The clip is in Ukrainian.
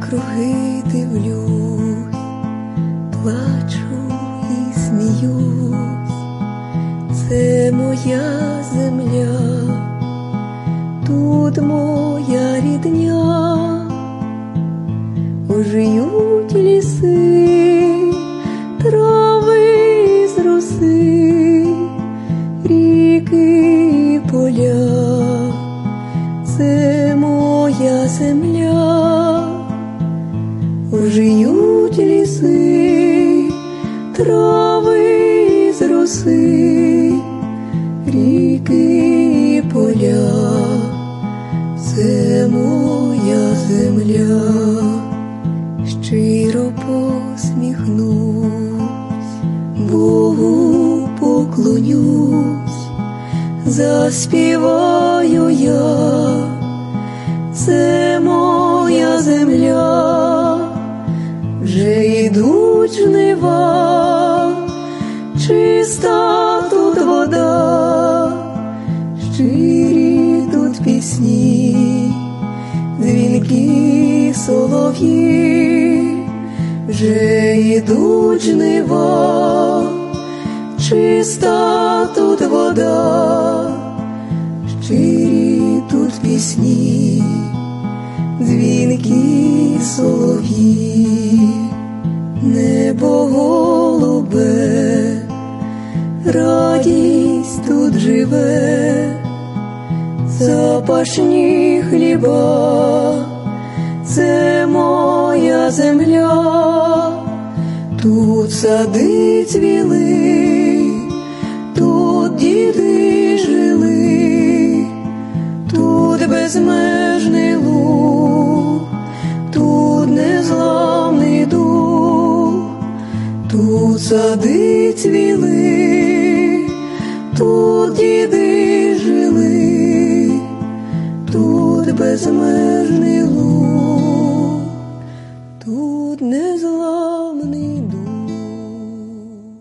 навкруги дивлюсь, плачу і сміюсь, це моя земля, тут моя рідня, ожиють ліси, трави з роси, ріки поля ожиють ліси, трави з роси, ріки і поля, це моя земля, щиро посміхнусь, Богу поклонюсь заспіваю вже йдуть жнива, чиста тут вода, щирі тут пісні, дзвінки солов'ї, вже йдуть жнива чиста тут вода, щирі тут пісні, дзвінки солов'ї, радість тут живе, запашні хліба, це моя земля. Тут сади цвіли, тут діди жили, тут безмежний луг, тут незламний дух, тут сади цвіли, діди жили, тут безмежний луг, тут незламний дух.